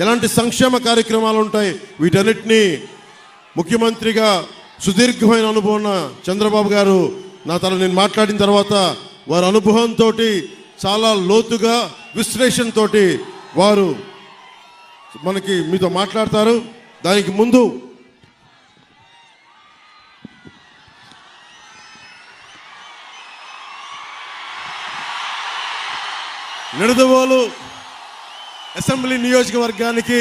ఎలాంటి సంక్షేమ కార్యక్రమాలు ఉంటాయి? వీటన్నిటినీ ముఖ్యమంత్రిగా సుదీర్ఘమైన అనుభవం చంద్రబాబు గారు నా తన నేను మాట్లాడిన తర్వాత వారి అనుభవంతో చాలా లోతుగా విశ్లేషణతో వారు మనకి మీతో మాట్లాడతారు. దానికి ముందు నిడదవోలు అసెంబ్లీ నియోజకవర్గానికి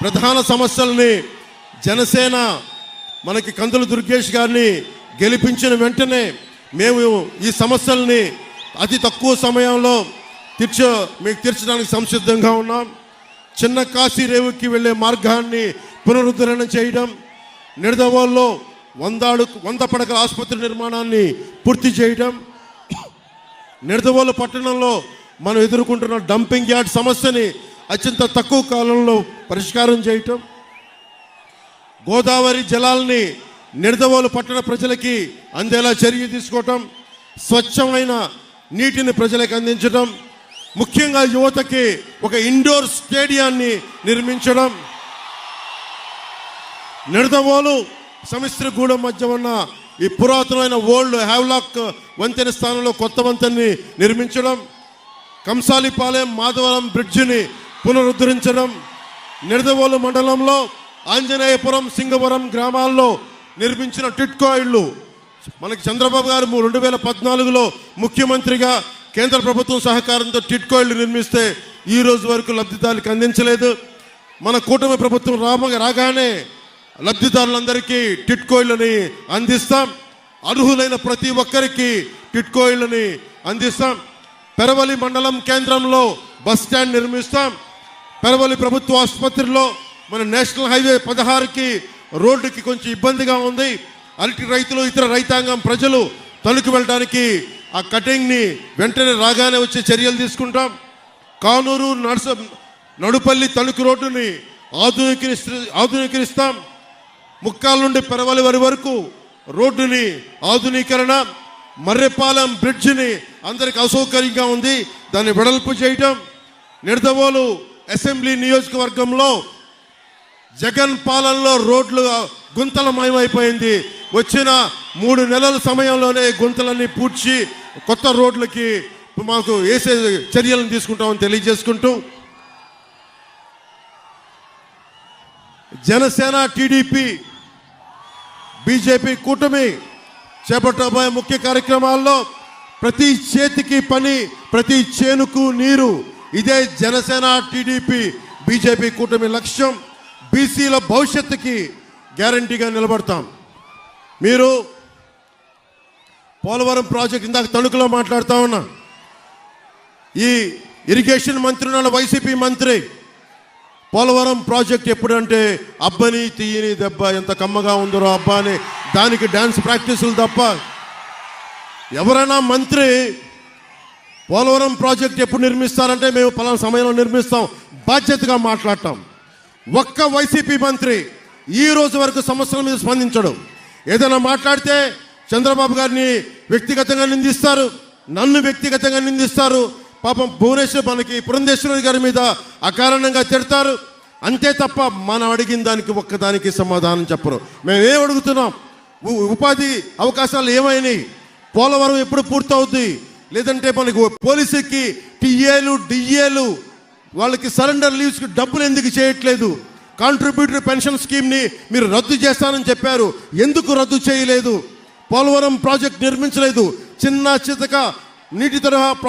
ప్రధాన సమస్యల్ని జనసేన మనకి కందుల దుర్గేష్ గారిని గెలిపించిన వెంటనే మేము ఈ సమస్యల్ని అతి తక్కువ సమయంలో తీర్చ మీకు తీర్చడానికి సంసిద్ధంగా ఉన్నాం. చిన్న కాశీ రేవుకి వెళ్ళే మార్గాన్ని పునరుద్ధరణ చేయడం నిడదవోల్లో వందాడు వంద పడకల ఆసుపత్రి నిర్మాణాన్ని పూర్తి చేయడం నిడదవోలు పట్టణంలో మనం ఎదుర్కొంటున్న డంపింగ్ యార్డ్ సమస్యని అత్యంత తక్కువ కాలంలో పరిష్కారం చేయటం గోదావరి జలాల్ని నిడదవోలు పట్టణ ప్రజలకి అందేలా చర్య తీసుకోవటం స్వచ్ఛమైన నీటిని ప్రజలకు అందించడం ముఖ్యంగా యువతకి ఒక ఇండోర్ స్టేడియాన్ని నిర్మించడం నిడదవోలు సమిశ్రగూడెం మధ్య ఉన్న ఈ పురాతనమైన ఓల్డ్ హ్యావ్లాక్ వంతెన స్థానంలో కొత్త వంతెన్ని నిర్మించడం కంసాలిపాలెం మాధవరం బ్రిడ్జిని పునరుద్ధరించడం నిడదవోలు మండలంలో ఆంజనేయపురం సింగవరం గ్రామాల్లో నిర్మించిన టిట్కో ఇళ్ళు. మనకి చంద్రబాబు గారు రెండు వేల పద్నాలుగులో ముఖ్యమంత్రిగా కేంద్ర ప్రభుత్వం సహకారంతో టిట్కో ఇళ్ళు నిర్మిస్తే ఈ రోజు వరకు లబ్ధిదారులకు అందించలేదు. మన కూటమి ప్రభుత్వం రామ రాగానే లబ్ధిదారులందరికీ టిట్కో ఇళ్ళని అందిస్తాం. అర్హులైన ప్రతి ఒక్కరికి టిట్కో ఇళ్ళని అందిస్తాం. పెరవలి మండలం కేంద్రంలో బస్ స్టాండ్ నిర్మిస్తాం. పెరవలి ప్రభుత్వ ఆసుపత్రిలో మన నేషనల్ హైవే పదహారుకి రోడ్డుకి కొంచెం ఇబ్బందిగా ఉంది. అరటి రైతులు ఇతర రైతాంగం ప్రజలు తణుకు వెళ్ళడానికి ఆ కటింగ్ని వెంటనే రాగానే వచ్చే చర్యలు తీసుకుంటాం. కానూరు నర్స నడుపల్లి తణుకు రోడ్డుని ఆధునీకరిస్తూ ఆధునీకరిస్తాం. ముక్కాల నుండి పెరవలి వరి వరకు రోడ్డుని ఆధునీకరణ మర్రెపాలెం బ్రిడ్జిని అందరికి అసౌకర్యంగా ఉంది. దాన్ని వెడల్పు చేయటం నిడదవోలు అసెంబ్లీ నియోజకవర్గంలో జగన్ పాలనలో రోడ్లు గుంతలమయమైపోయింది. వచ్చిన మూడు నెలల సమయంలోనే గుంతలన్నీ పూడ్చి కొత్త రోడ్లకి మాకు వేసే చర్యలను తీసుకుంటామని తెలియజేసుకుంటూ జనసేన టీడీపీ బీజేపీ కూటమి చేపట్టబోయే ముఖ్య కార్యక్రమాల్లో ప్రతి చేతికి పని ప్రతి చేనుకు నీరు ఇదే జనసేన టీడీపీ బీజేపీ కూటమి లక్ష్యం. బీసీల భవిష్యత్తుకి గ్యారంటీగా నిలబడతాం. మీరు పోలవరం ప్రాజెక్ట్ ఇందాక తణుకులో మాట్లాడుతూ ఉన్నా. ఈ ఇరిగేషన్ మంత్రి ఉన్నాడు వైసీపీ మంత్రి. పోలవరం ప్రాజెక్ట్ ఎప్పుడంటే అబ్బని తీయని దెబ్బ ఎంత కమ్మగా ఉందరో అబ్బా అని దానికి డ్యాన్స్ ప్రాక్టీసులు తప్ప ఎవరైనా మంత్రి పోలవరం ప్రాజెక్ట్ ఎప్పుడు నిర్మిస్తారంటే మేము పలానా సమయంలో నిర్మిస్తాం. బాధ్యతగా మాట్లాడటం ఒక్క వైసీపీ మంత్రి ఈ రోజు వరకు సమస్యల మీద స్పందించడం. ఏదైనా మాట్లాడితే చంద్రబాబు గారిని వ్యక్తిగతంగా నిందిస్తారు. నన్ను వ్యక్తిగతంగా నిందిస్తారు. పాపం భువనేశ్వర్ మనకి పురంధేశ్వరి గారి మీద అకారణంగా తిడతారు. అంతే తప్ప మనం అడిగిన దానికి ఒక్కదానికి సమాధానం చెప్పరు. మేమేం అడుగుతున్నాం? ఉపాధి అవకాశాలు ఏమైనాయి? పోలవరం ఎప్పుడు పూర్తవుద్ది? లేదంటే మనకు పోలీసుకి టీఏలు డిఏలు వాళ్ళకి సరెండర్ లీవ్స్కి డబ్బులు ఎందుకు చేయట్లేదు? కాంట్రిబ్యూటరీ పెన్షన్ స్కీమ్ని మీరు రద్దు చేస్తానని చెప్పారు. ఎందుకు రద్దు చేయలేదు? పోలవరం ప్రాజెక్ట్ నిర్మించలేదు. చిన్న చితక నీటి తరహా ప్రాజెక్ట్